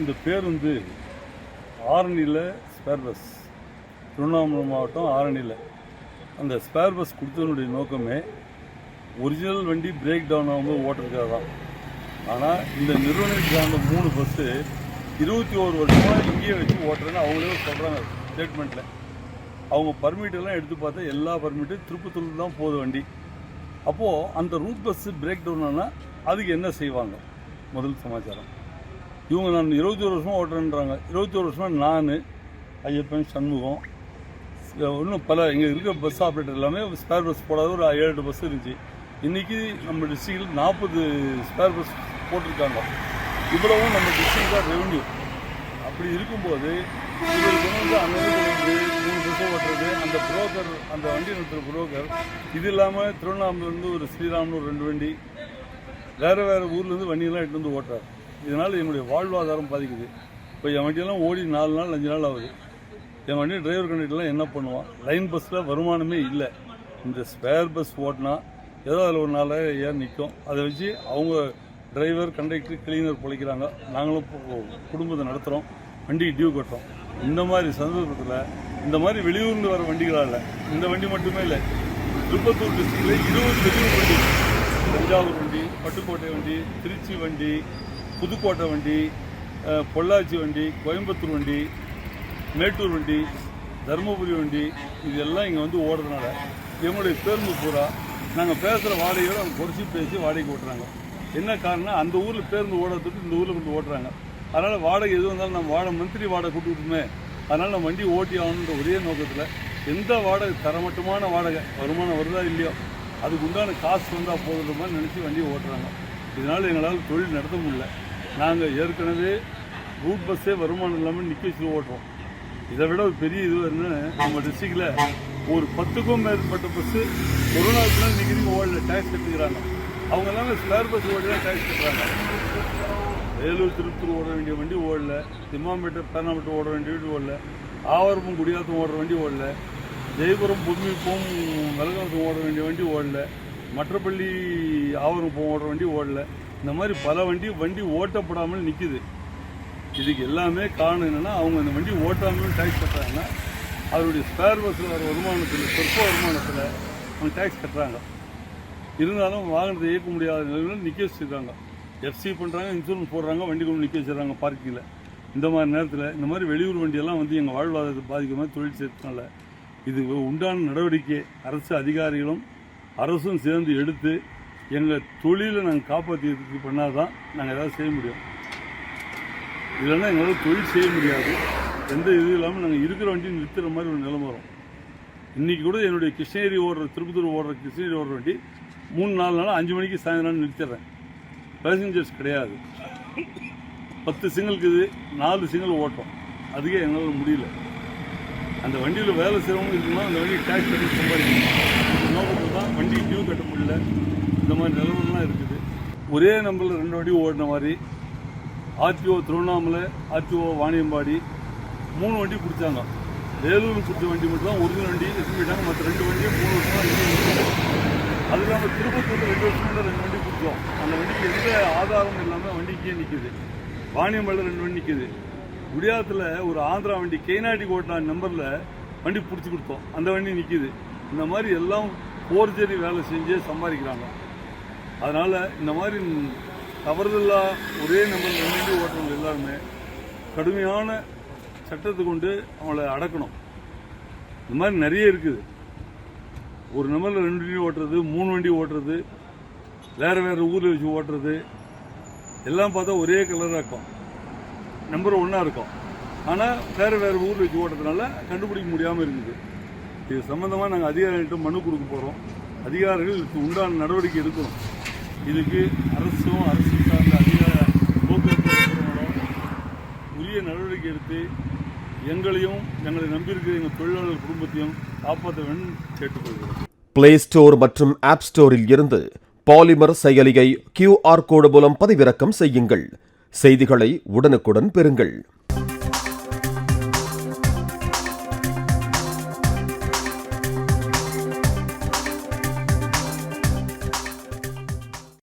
இந்த பேருந்து ஆரணியில் spare bus Tiruvannamalai மாவட்டம் ஆரணியில். அந்த ஸ்பேர் பஸ் கொடுத்ததனுடைய நோக்கமே ஒரிஜினல் வண்டி பிரேக் டவுன் ஆகும்போது ஓட்டுறதுக்காக தான். ஆனால் இந்த நிறுவனத்துக்கு அந்த மூணு பஸ்ஸு இருபத்தி ஒரு வருஷமாக இங்கேயே வச்சு ஓட்டுறேன்னு அவங்களே சொல்கிறாங்க ஸ்டேட்மெண்ட்டில் அவங்க பர்மிட் எல்லாம் எடுத்து பார்த்தா எல்லா பர்மிட்டும் திருப்பத்தூர் தான் போகுது வண்டி. அப்போது அந்த ரூட் பஸ்ஸு பிரேக் டவுன் ஆனால் அதுக்கு என்ன செய்வாங்க? முதல் சமாச்சாரம். இவங்க நான் இருபத்தி ஒரு வருஷமாக ஓட்டுறேன்றாங்க. இருபத்தி ஒரு வருஷமாக நான் ஐயப்பன் சண்முகம் இன்னும் பல இங்கே இருக்கிற பஸ் ஆப்ரேட்டர் எல்லாமே ஸ்பேர் பஸ் போடாத ஒரு ஏழு எட்டு பஸ் இருந்துச்சு. இன்றைக்கி நம்ம டிஸ்ட்ரிக்டில் நாற்பது ஸ்பேர் பஸ் போட்டிருக்காங்க. இவ்வளவும் நம்ம டிஸ்ட்ரிக்டாக தான் ரெவன்யூ அப்படி இருக்கும்போது இவர் கொண்டு வந்து மூணு பஸ் ஓட்டுறது அந்த புரோக்கர் அந்த வண்டி நிறுத்துற புரோக்கர் இது இல்லாமல் திருவண்ணாமலேருந்து ஒரு ஸ்ரீராம்னு ஒரு ரெண்டு வண்டி வேறு வேறு ஊர்லேருந்து வண்டியெல்லாம் எடுத்து வந்து ஓட்டுறாரு. இதனால் என்னுடைய வாழ்வாதாரம் பாதிக்குது. இப்போ என் வண்டியெல்லாம் ஓடி நாலு நாள் அஞ்சு நாள் ஆகுது. என் வண்டி டிரைவர் கண்டக்டர்லாம் என்ன பண்ணுவான்? லைன் பஸ்ஸில் வருமானமே இல்லை. இந்த ஸ்பேர் பஸ் ஓட்டினா ஏதோ அதில் ஒரு நாளாக ஏன் நிற்கும் அதை வச்சு அவங்க டிரைவர் கண்டக்டர் கிளீனர் பிழைக்கிறாங்க. நாங்களும் குடும்பத்தை நடத்துகிறோம் வண்டி டியூ கட்டுறோம். இந்த மாதிரி சந்தர்ப்பத்தில் இந்த மாதிரி வெளியூர்ந்து வர வண்டிகளால் இந்த வண்டி மட்டுமே இல்லை திருப்பத்தூர் டிஸ்ட்ரிக்டில் இருபது வெளியூர் வண்டி. தஞ்சாவூர் வண்டி பட்டுக்கோட்டை வண்டி திருச்சி வண்டி புதுக்கோட்டை வண்டி பொள்ளாச்சி வண்டி கோயம்புத்தூர் வண்டி மேட்டூர் வண்டி தருமபுரி வண்டி இது எல்லாம் இங்கே வந்து ஓடுறதுனால எங்களுடைய பேருந்து பூரா நாங்கள் பேசுகிற வாடகையோடு அவங்க குறைச்சி பேசி வாடகைக்கு ஓட்டுறாங்க. என்ன காரணம் அந்த ஊரில் பேருந்து ஓடுறதுக்கு இந்த ஊரில் கொண்டு ஓட்டுறாங்க. அதனால் வாடகை எது வந்தாலும் நம்ம வாடகை மந்த்லி வாடகை கொடுத்துட்டுமே அதனால் நம்ம வண்டி ஓட்டி ஆகணுன்ற ஒரே நோக்கத்தில் எந்த வாடகை தரமட்டமான வாடகை வருமானம் வருதா இல்லையோ அதுக்கு உண்டான காசு வந்தால் போதுன்ற மாதிரி நினச்சி வண்டியை ஓட்டுறாங்க. இதனால் எங்களால் தொழில் நடத்த முடியல. நாங்கள் ஏற்கனவே ரூட் பஸ்ஸே வருமானம் இல்லாமல் நிற்க வச்சு ஓட்டுறோம். இதை விட ஒரு பெரிய இது என்ன நம்ம டிஸ்ட்ரிக்டில் ஒரு பத்துக்கும் மேற்பட்ட பஸ்ஸு கொரோனாவுக்குலாம் இன்றைக்கி ஓடல டேக்ஸ் கட்டுக்கிறாங்க. அவங்க எல்லாமே ஸ்பேர் பஸ் ஓடி டேக்ஸ் கட்டுறாங்க. வேலூர் திருப்பூர் ஓட வேண்டிய வண்டி ஓடல திம்மாம்பேட்டை பேனாம்பேட்டை ஓட வேண்டிய வண்டி ஓடல ஆவரமும் குடியாத்தம் ஓடுற வண்டி ஓடல ஜெயபுரம் புதுமைப்பும் மலகாசம் ஓட வேண்டிய வண்டி ஓடல மற்றப்பள்ளி ஆவரம்பம் ஓடுற வண்டி ஓடல. இந்த மாதிரி பல வண்டி வண்டி ஓட்டப்படாமல் நிற்கிது இதுக்கு எல்லாமே காரணம் என்னென்னா அவங்க இந்த வண்டி ஓட்டாமல் டேக்ஸ் கட்டுறாங்கன்னா அவருடைய ஸ்பேர் பஸ்ஸில் வர வருமானத்தில் சொற்ப வருமானத்தில் அவங்க டேக்ஸ் கட்டுறாங்க. இருந்தாலும் வாகனத்தை இயக்க முடியாத நிலையில் நிற்க வச்சுருக்காங்க. எஃப்சி பண்ணுறாங்க இன்சூரன்ஸ் போடுறாங்க வண்டி கொண்டு நிற்க வச்சுருக்காங்க பார்க்கிங்கில் இந்த மாதிரி நேரத்தில் இந்த மாதிரி வெளியூர் வண்டியெல்லாம் வந்து எங்கள் வாழ்வாதாரத்தை பாதிக்கிற மாதிரி தொழில் செய்யறதுனால இது உண்டான நடவடிக்கை அரசு அதிகாரிகளும் அரசும் சேர்ந்து எடுத்து எங்கள் தொழிலை நாங்கள் காப்பாற்றியதுக்கு பண்ணால் தான் நாங்கள் ஏதாவது செய்ய முடியும். இல்லைன்னா எங்களால் தொழில் செய்ய முடியாது. எந்த இது இல்லாமல் நாங்கள் இருக்கிற வண்டி நிறுத்துகிற மாதிரி ஒரு நிலைமை வரும். இன்றைக்கி கூட என்னுடைய கிருஷ்ணகிரி ஓடுற திருப்பத்தூர் ஓடுற கிருஷ்ணகிரி ஓடுற வண்டி மூணு நாலு நாள் அஞ்சு மணிக்கு சாயந்தரம் நிறுத்திடுறேன். பேசஞ்சர்ஸ் கிடையாது. பத்து சிங்கிளுக்கு இது நாலு சிங்கிள் ஓட்டம். அதுக்கே எங்களால் முடியல. அந்த வண்டியில் வேலை செய்கிறவங்க இருக்குன்னா அந்த வண்டி டேக்ஸ் பண்ணி சம்பாதிக்கணும். வண்டி டியூ கட்ட முடியல. இந்த மாதிரி நிலவரம்லாம் இருக்குது. ஒரே நம்பரில் ரெண்டு வண்டி ஓடின மாதிரி ஆர்டிஓ திருவண்ணாமலை ஆர்டிஓ வாணியம்பாடி மூணு வண்டி பிடிச்சாங்க. வேலூர் பிடிச்ச வண்டி மட்டும் தான் ஒரிஜினல் வண்டி எடுத்துட்டாங்க மற்ற ரெண்டு வண்டியும் மூணு வருஷமாக அது இல்லாமல் திருப்பத்தூரில் ரெண்டு வருஷம் ரெண்டு வண்டி பிடிச்சோம். அந்த வண்டிக்கு எந்த ஆதாரமும் இல்லாமல் வண்டிக்கே நிற்கிது வாணியம்பாடியில் ரெண்டு வண்டி நிற்கிது குடியாத்தில் ஒரு ஆந்திரா வண்டி கெய்நாட்டி கோட்டா நம்பரில் வண்டி பிடிச்சி கொடுத்தோம். அந்த வண்டி நிற்கிது இந்த மாதிரி எல்லாம் போர்ஜரி வேலை செஞ்சே சம்பாதிக்கிறாங்க. அதனால் இந்த மாதிரி தவறுதலா ஒரே நம்பர் ரெண்டு வண்டி ஓட்டுறவங்க எல்லாருமே கடுமையான சட்டத்தை கொண்டு அவங்கள அடக்கணும். இந்த மாதிரி நிறைய இருக்குது. ஒரு நம்பரில் ரெண்டு வண்டி ஓட்டுறது மூணு வண்டி ஓட்டுறது வேறு வேறு ஊரில் வச்சு ஓட்டுறது எல்லாம் பார்த்தா ஒரே கலராக இருக்கும். நம்பர் ஒன்றா இருக்கும். ஆனால் வேறு வேறு ஊரில் வச்சு ஓட்டுறதுனால கண்டுபிடிக்க முடியாமல் இருக்குது இது சம்மந்தமாக நாங்கள் அதிகாரிகிட்ட மனு கொடுக்க போகிறோம் அதிகாரிகள் இதுக்கு உண்டான நடவடிக்கை எடுக்கணும். இதுக்கு அரசும் அரசு சார்ந்த அதிகார போக்குவரத்து உரிய நடவடிக்கை எடுத்து எங்களையும் எங்களை நம்பியிருக்கிற எங்கள் தொழிலாளர் குடும்பத்தையும் காப்பாற்ற வேண்டும் கேட்டுக்கொள்கிறோம். பிளே ஸ்டோர் மற்றும் ஆப் ஸ்டோரில் இருந்து பாலிமர் செயலியை கியூஆர் கோடு மூலம் பதிவிறக்கம் செய்யுங்கள். செய்திகளை உடனுக்குடன் பெறுங்கள்.